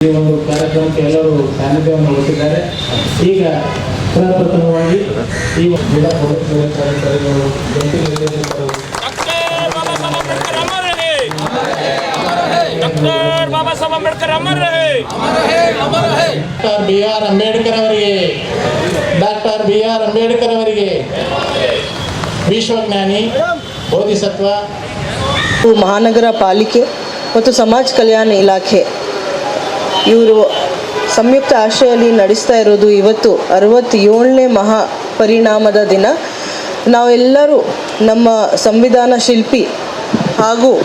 ಈ ಕಾರ್ಯಕ್ರಮಕ್ಕೆ ಎಲ್ಲರೂ ಸಾನ್ನಿಧ್ಯವನ್ನು ಹೊತ್ತಿದ್ದಾರೆ ಈಗ ಪ್ರಪ್ರಥಮವಾಗಿ ಈ ಗಿಡ ಕಾರ್ಯಕ್ರಮಗಳು ಜಂಟಿ ನಿರ್ದೇಶಕರು. Baba Saheb Ambedkar doctor B R Ambedkar ಅವರಿಗೆ ಡಾಕ್ಟರ್ ಬಿ ಆರ್ ಅಂಬೇಡ್ಕರ್ ಅವರಿಗೆ ವಿಶ್ವಜ್ಞಾನಿ ಬೋಧಿಸತ್ವ. ಮಹಾನಗರ ಪಾಲಿಕೆ ಮತ್ತು ಸಮಾಜ ಕಲ್ಯಾಣ ಇಲಾಖೆ ಇವರು ಸಂಯುಕ್ತ ಆಶ್ರಯಲ್ಲಿ ನಡೆಸ್ತಾ ಇರೋದು ಇವತ್ತು ಅರವತ್ತೇಳನೇ ಮಹಾ ಪರಿಣಾಮದ ದಿನ. ನಾವೆಲ್ಲರೂ ನಮ್ಮ ಸಂವಿಧಾನ ಶಿಲ್ಪಿ ಹಾಗೂ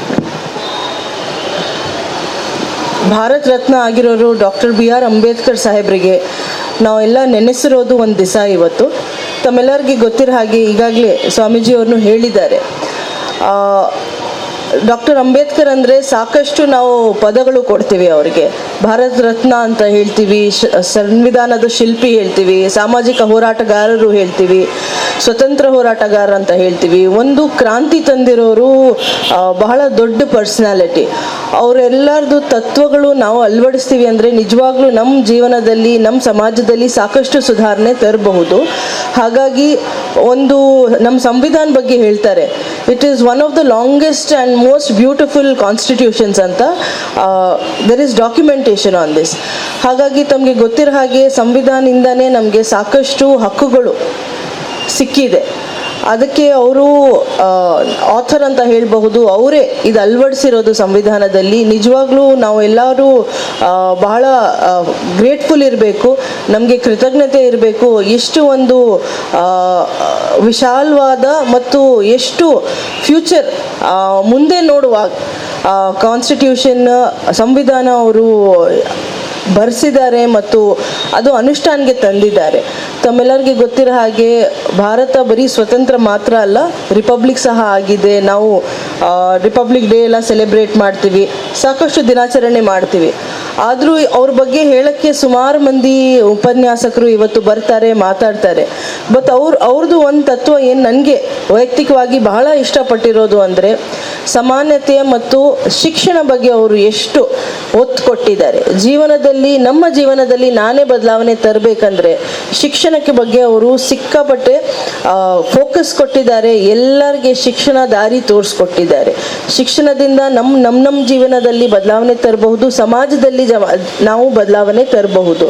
ಭಾರತ ರತ್ನ ಆಗಿರೋರು ಡಾಕ್ಟರ್ ಬಿ ಆರ್ ಅಂಬೇಡ್ಕರ್ ಸಾಹೇಬರಿಗೆ ನಾವೆಲ್ಲ ನೆನೆಸಿರೋದು ಒಂದು ದಿವಸ ಇವತ್ತು. ತಮ್ಮೆಲ್ಲರಿಗೆ ಗೊತ್ತಿರೋ ಹಾಗೆ ಈಗಾಗಲೇ ಸ್ವಾಮೀಜಿಯವ್ರನ್ನು ಹೇಳಿದ್ದಾರೆ. ಡಾಕ್ಟರ್ ಅಂಬೇಡ್ಕರ್ ಅಂದರೆ ಸಾಕಷ್ಟು ನಾವು ಪದಗಳು ಕೊಡ್ತೀವಿ ಅವರಿಗೆ. ಭಾರತ ರತ್ನ ಅಂತ ಹೇಳ್ತೀವಿ ಸಂವಿಧಾನದ ಶಿಲ್ಪಿ ಹೇಳ್ತೀವಿ, ಸಾಮಾಜಿಕ ಹೋರಾಟಗಾರರು ಹೇಳ್ತೀವಿ, ಸ್ವತಂತ್ರ ಹೋರಾಟಗಾರ ಅಂತ ಹೇಳ್ತೀವಿ. ಒಂದು ಕ್ರಾಂತಿ ತಂದಿರೋರು ಬಹಳ ದೊಡ್ಡ ಪರ್ಸ್ನಾಲಿಟಿ. ಅವರೆಲ್ಲರದು ತತ್ವಗಳು ನಾವು ಅಳವಡಿಸ್ತೀವಿ ಅಂದರೆ ನಿಜವಾಗ್ಲೂ ನಮ್ಮ ಜೀವನದಲ್ಲಿ ನಮ್ಮ ಸಮಾಜದಲ್ಲಿ ಸಾಕಷ್ಟು ಸುಧಾರಣೆ ತರಬಹುದು. ಹಾಗಾಗಿ ಒಂದು ನಮ್ಮ ಸಂವಿಧಾನ ಬಗ್ಗೆ ಹೇಳ್ತಾರೆ. It is one of the longest and most beautiful constitutions ಅಂತ there is documentation on this ಹಾಗಾಗಿ ತಮಗೆ ಗೊತ್ತಿರೋ ಹಾಗೆ ಸಂವಿಧಾನದಿಂದನೇ ನಮಗೆ ಸಾಕಷ್ಟು ಹಕ್ಕುಗಳು ಸಿಕ್ಕಿದೆ. ಅದಕ್ಕೆ ಅವರು ಆಥರ್ ಅಂತ ಹೇಳಬಹುದು, ಅವರೇ ಇದು ಅಳವಡಿಸಿರೋದು ಸಂವಿಧಾನದಲ್ಲಿ. ನಿಜವಾಗ್ಲೂ ನಾವು ಎಲ್ಲರೂ ಬಹಳ ಗ್ರೇಟ್ಫುಲ್ ಇರಬೇಕು, ನಮಗೆ ಕೃತಜ್ಞತೆ ಇರಬೇಕು. ಎಷ್ಟು ಒಂದು ವಿಶಾಲವಾದ ಮತ್ತು ಎಷ್ಟು ಫ್ಯೂಚರ್ ಮುಂದೆ ನೋಡುವ ಕಾನ್ಸ್ಟಿಟ್ಯೂಷನ್ ಸಂವಿಧಾನ ಅವರು ಬರೆಸಿದ್ದಾರೆ ಮತ್ತು ಅದು ಅನುಷ್ಠಾನಕ್ಕೆ ತಂದಿದ್ದಾರೆ. ತಮ್ಮೆಲ್ಲರಿಗೆ ಗೊತ್ತಿರೋ ಹಾಗೆ ಭಾರತ ಬರೀ ಸ್ವತಂತ್ರ ಮಾತ್ರ ಅಲ್ಲ, ರಿಪಬ್ಲಿಕ್ ಸಹ ಆಗಿದೆ. ನಾವು ರಿಪಬ್ಲಿಕ್ ಡೇ ಎಲ್ಲ ಸೆಲೆಬ್ರೇಟ್ ಮಾಡ್ತೀವಿ, ಸಾಕಷ್ಟು ದಿನಾಚರಣೆ ಮಾಡ್ತೀವಿ. ಆದರೂ ಅವ್ರ ಬಗ್ಗೆ ಹೇಳಕ್ಕೆ ಸುಮಾರು ಮಂದಿ ಉಪನ್ಯಾಸಕರು ಇವತ್ತು ಬರ್ತಾರೆ, ಮಾತಾಡ್ತಾರೆ. ಬಟ್ ಅವ್ರ ಅವ್ರದ್ದು ಒಂದು ತತ್ವ ಏನು, ನನಗೆ ವೈಯಕ್ತಿಕವಾಗಿ ಬಹಳ ಇಷ್ಟಪಟ್ಟಿರೋದು ಅಂದರೆ ಸಮಾನತೆ ಮತ್ತು ಶಿಕ್ಷಣ ಬಗ್ಗೆ ಅವರು ಎಷ್ಟು ಒತ್ತು ಕೊಟ್ಟಿದ್ದಾರೆ ಜೀವನದಲ್ಲಿ, ನಮ್ಮ ಜೀವನದಲ್ಲಿ ನಾನೇ ಬದಲಾವಣೆ ತರಬೇಕಂದ್ರೆ ಶಿಕ್ಷಣಕ್ಕೆ ಬಗ್ಗೆ ಅವರು ಸಿಕ್ಕಾಪಟ್ಟೆ ಫೋಕಸ್ ಕೊಟ್ಟಿದ್ದಾರೆ, ಎಲ್ಲರಿಗೆ ಶಿಕ್ಷಣ ದಾರಿ ತೋರಿಸ್ಕೊಟ್ಟಿದ್ದಾರೆ. ಶಿಕ್ಷಣದಿಂದ ನಮ್ಮ ನಮ್ಮ ನಮ್ಮ ಜೀವನದಲ್ಲಿ ಬದಲಾವಣೆ ತರಬಹುದು, ಸಮಾಜದಲ್ಲಿ ನಾವು ಬದಲಾವಣೆ ತರಬಹುದು.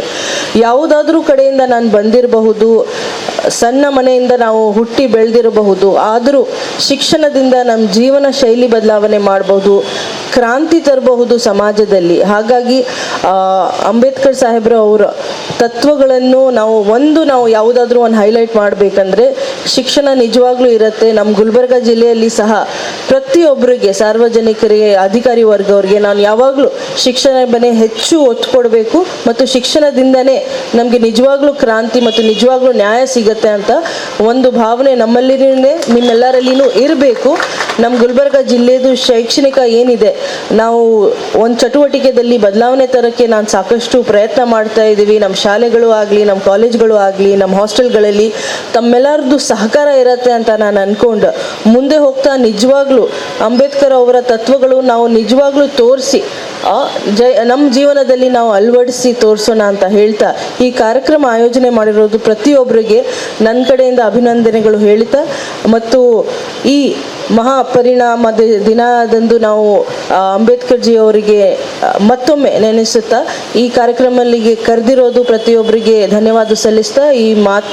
ಯಾವುದಾದ್ರೂ ಕಡೆಯಿಂದ ನಾನು ಬಂದಿರಬಹುದು ಸಣ್ಣ ಮನೆಯಿಂದ ನಾವು ಹುಟ್ಟಿ ಬೆಳೆದಿರಬಹುದು, ಆದರೂ ಶಿಕ್ಷಣದಿಂದ ನಮ್ಮ ಜೀವನ ಶೈಲಿ ಬದಲಾವಣೆ ಮಾಡಬಹುದು, ಕ್ರಾಂತಿ ತರಬಹುದು ಸಮಾಜದಲ್ಲಿ. ಹಾಗಾಗಿ ಅಂಬೇಡ್ಕರ್ ಸಾಹೇಬ್ರು ಅವರ ತತ್ವಗಳನ್ನು ನಾವು ಒಂದು ನಾವು ಯಾವುದಾದ್ರೂ ಒಂದು ಹೈಲೈಟ್ ಮಾಡಬೇಕಂದ್ರೆ ಶಿಕ್ಷಣ ನಿಜವಾಗ್ಲೂ ಇರುತ್ತೆ. ನಮ್ಮ ಗುಲ್ಬರ್ಗ ಜಿಲ್ಲೆಯಲ್ಲಿ ಸಹ ಪ್ರತಿಯೊಬ್ಬರಿಗೆ ಸಾರ್ವಜನಿಕರಿಗೆ, ಅಧಿಕಾರಿ ವರ್ಗವ್ರಿಗೆ ನಾನು ಯಾವಾಗಲೂ ಶಿಕ್ಷಣ ಬನ್ನೇ ಹೆಚ್ಚು ಒತ್ತು ಕೊಡಬೇಕು ಮತ್ತು ಶಿಕ್ಷಣದಿಂದನೇ ನಮಗೆ ನಿಜವಾಗ್ಲೂ ಕ್ರಾಂತಿ ಮತ್ತು ನಿಜವಾಗ್ಲೂ ನ್ಯಾಯ ಸಿಗುತ್ತೆ ಅಂತ ಒಂದು ಭಾವನೆ ನಮ್ಮಲ್ಲಿನೇ ನಿಮ್ಮೆಲ್ಲರಲ್ಲಿನೂ ಇರಬೇಕು. ನಮ್ಮ ಗುಲ್ಬರ್ಗ ಜಿಲ್ಲೆದು ಶೈಕ್ಷಣಿಕ ಏನಿದೆ, ನಾವು ಒಂದು ಚಟುವಟಿಕೆಯಲ್ಲಿ ಬದಲಾವಣೆ ತರೋಕ್ಕೆ ನಾನು ಸಾಕಷ್ಟು ಪ್ರಯತ್ನ ಮಾಡ್ತಾ ಇದ್ದೀವಿ ನಮ್ಮ ಶಾಲೆಗಳು ಆಗಲಿ ನಮ್ಮ ಕಾಲೇಜ್ಗಳು ಆಗಲಿ ನಮ್ಮ ಹಾಸ್ಟೆಲ್ಗಳಲ್ಲಿ ತಮ್ಮೆಲ್ಲರದ್ದು ಸಹಕಾರ ಇರತ್ತೆ ಅಂತ ನಾನು ಅನ್ಕೊಂಡು ಮುಂದೆ ಹೋಗ್ತಾ ನಿಜವಾಗ್ಲೂ ಅಂಬೇಡ್ಕರ್ ಅವರ ತತ್ವಗಳು ನಾವು ನಿಜವಾಗ್ಲೂ ತೋರಿಸಿ ಜೈ ನಮ್ಮ ಜೀವನದಲ್ಲಿ ನಾವು ಅಳವಡಿಸಿ ತೋರಿಸೋಣ ಅಂತ ಹೇಳ್ತಾ ಈ ಕಾರ್ಯಕ್ರಮ ಆಯೋಜನೆ ಮಾಡಿರೋದು ಪ್ರತಿಯೊಬ್ಬರಿಗೆ ನನ್ನ ಕಡೆಯಿಂದ ಅಭಿನಂದನೆಗಳು ಹೇಳ್ತಾ ಮತ್ತು ಈ ಮಹಾ ಪರಿಣಾಮದ ದಿನದಂದು ನಾವು ಅಂಬೇಡ್ಕರ್ ಜಿ ಅವರಿಗೆ ಮತ್ತೊಮ್ಮೆ ನೆನೆಸುತ್ತಾ ಈ ಕಾರ್ಯಕ್ರಮಗಳಿಗೆ ಕರೆದಿರೋದು ಪ್ರತಿಯೊಬ್ಬರಿಗೆ ಧನ್ಯವಾದ ಸಲ್ಲಿಸ್ತಾ ಈ ಮಾತ್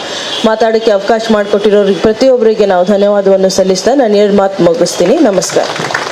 ಮಾತಾಡೋಕ್ಕೆ ಅವಕಾಶ ಮಾಡಿಕೊಟ್ಟಿರೋರಿಗೆ ಪ್ರತಿಯೊಬ್ಬರಿಗೆ ನಾವು ಧನ್ಯವಾದವನ್ನು ಸಲ್ಲಿಸ್ತಾ ನಾನು ಎರಡು ಮಾತು ಮುಗಿಸ್ತೀನಿ. ನಮಸ್ಕಾರ.